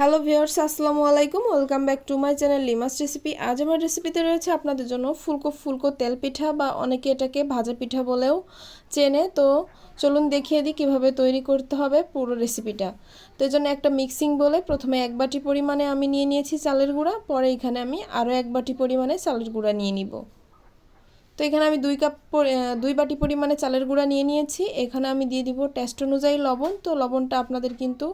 Hello viewers আসসালামু আলাইকুম। Welcome back to my channel Limas recipe আজ আমার রেসিপিতে রয়েছে আপনাদের জন্য ফুলকো ফুলকো তেল পিঠা বা অনেকে এটাকে ভাজা পিঠা বলেও চেনে। তো চলুন দেখিয়ে দিই কীভাবে তৈরি করতে হবে পুরো রেসিপিটা তো এই জন্য একটা মিক্সিং বলে প্রথমে এক বাটি পরিমাণে আমি নিয়ে নিয়েছি চালের গুঁড়া। পরে এখানে আমি আরও এক বাটি পরিমাণে চালের গুঁড়া নিয়ে নিব। তো এখানে আমি দুই কাপ দুই বাটি পরিমাণে চালের গুঁড়া নিয়ে নিয়েছি। এখানে আমি দিয়ে দিব টেস্ট অনুযায়ী লবণ। তো লবণটা আপনাদের কিন্তু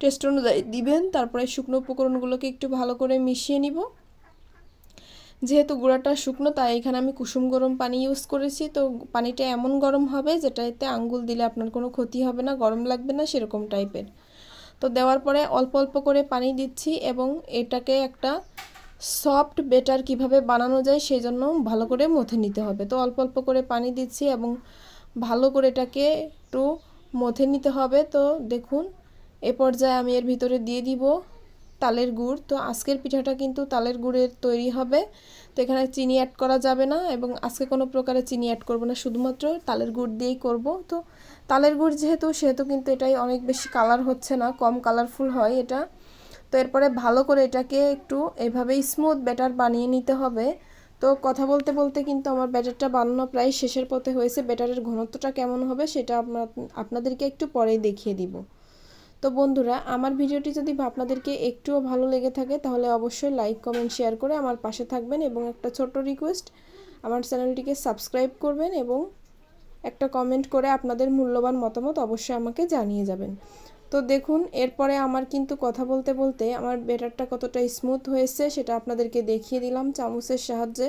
টেস্ট অনুযায়ী দিবেন, তারপরে শুকনো উপকরণগুলোকে একটু ভালো করে মিশিয়ে নিব। যেহেতু গুঁড়াটা শুকনো, তাই এখানে আমি কুসুম গরম পানি ইউজ করেছি। তো পানিটা এমন গরম হবে যেটা এতে আঙ্গুল দিলে আপনার কোনো ক্ষতি হবে না, গরম লাগবে না, সেরকম টাইপের। তো দেওয়ার পরে অল্প অল্প করে পানি দিচ্ছি এবং এটাকে একটা সফট বেটার কীভাবে বানানো যায় সেই জন্য ভালো করে মথে নিতে হবে। তো অল্প অল্প করে পানি দিচ্ছি এবং ভালো করে এটাকে একটু মথে নিতে হবে। তো দেখুন এ পর্যায়ে আমি এর ভিতরে দিয়ে দিব তালের গুড়। তো আজকের পিঠাটা কিন্তু তালের গুড়ের তৈরি হবে। তো এখানে চিনি অ্যাড করা যাবে না এবং আজকে কোনো প্রকারে চিনি অ্যাড করব না। শুধুমাত্র তালের গুড় দিয়েই করব। তো তালের গুড় যেহেতু, সেহেতু কিন্তু এটাই অনেক বেশি কালার হচ্ছে না, কম কালারফুল হয় এটা। তো এরপরে ভালো করে এটাকে একটু এভাবেই স্মুথ ব্যাটার বানিয়ে নিতে হবে। তো কথা বলতে বলতে কিন্তু আমার ব্যাটারটা বানানো প্রায় শেষের পথে হয়েছে। ব্যাটারের ঘনত্বটা কেমন হবে সেটা আপনাদেরকে একটু পরেই দেখিয়ে দিব। তো বন্ধুরা, আমার ভিডিওটি যদি আপনাদেরকে একটুও ভালো লেগে থাকে, তাহলে অবশ্যই লাইক, কমেন্ট, শেয়ার করে আমার পাশে থাকবেন এবং একটা ছোট্ট রিকোয়েস্ট, আমার চ্যানেলটিকে সাবস্ক্রাইব করবেন এবং একটা কমেন্ট করে আপনাদের মূল্যবান মতামত অবশ্যই আমাকে জানিয়ে যাবেন। তো দেখুন, এরপরে আমার কিন্তু কথা বলতে বলতে আমার বেটারটা কতটা স্মুথ হয়েছে সেটা আপনাদেরকে দেখিয়ে দিলাম চামচের সাহায্যে।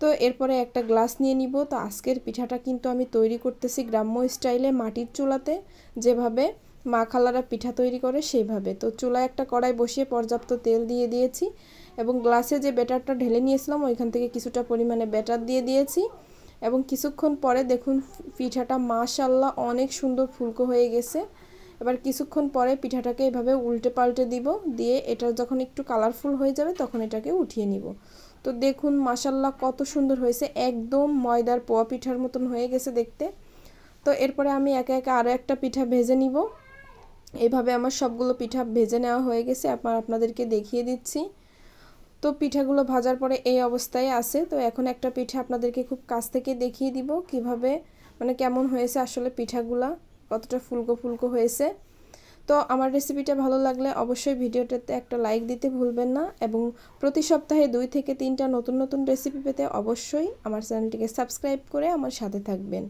তো এরপরে একটা গ্লাস নিয়ে নিব। তো আজকের পিঠাটা কিন্তু আমি তৈরি করতেছি গ্রাম্য স্টাইলে মাটির চুলাতে, যেভাবে মা খালারা পিঠা তৈরি করে সেইভাবে। তো চুলায় একটা কড়াই বসিয়ে পর্যাপ্ত তেল দিয়ে দিয়েছি এবং গ্লাসে যে ব্যাটারটা ঢেলে নিয়েছিলাম, ওইখান থেকে কিছুটা পরিমাণে ব্যাটার দিয়ে দিয়েছি। এবং কিছুক্ষণ পরে দেখুন, পিঠাটা মাশাল্লাহ অনেক সুন্দর ফুলকো হয়ে গেছে। এবার কিছুক্ষণ পরে পিঠাটাকে এভাবে উল্টে পাল্টে দিব, দিয়ে এটা যখন একটু কালারফুল হয়ে যাবে তখন এটাকে উঠিয়ে নিব। তো দেখুন মাসাল্লাহ কত সুন্দর হয়েছে, একদম ময়দার পোয়া পিঠার মতন হয়ে গেছে দেখতে। তো এরপরে আমি একে একে আরও একটা পিঠা ভেজে নিব। এইভাবে আমার সবগুলো পিঠা ভেজে নেওয়া হয়ে গেছে আপনার আপনাদেরকে দেখিয়ে দিচ্ছি। তো পিঠাগুলো ভাজার পরে এই অবস্থায় আছে। তো এখন একটা পিঠা আপনাদেরকে খুব কাছ থেকে দেখিয়ে দিব কীভাবে মানে কেমন হয়েছে আসলে পিঠাগুলা, কতটা ফুলকো ফুলকো হয়েছে। তো আমার রেসিপিটা ভালো লাগলে অবশ্যই ভিডিওটাতে একটা লাইক দিতে ভুলবেন না এবং প্রতি সপ্তাহে দুই থেকে তিনটা নতুন নতুন রেসিপি পেতে অবশ্যই আমার চ্যানেলটিকে সাবস্ক্রাইব করে আমার সাথে থাকবেন।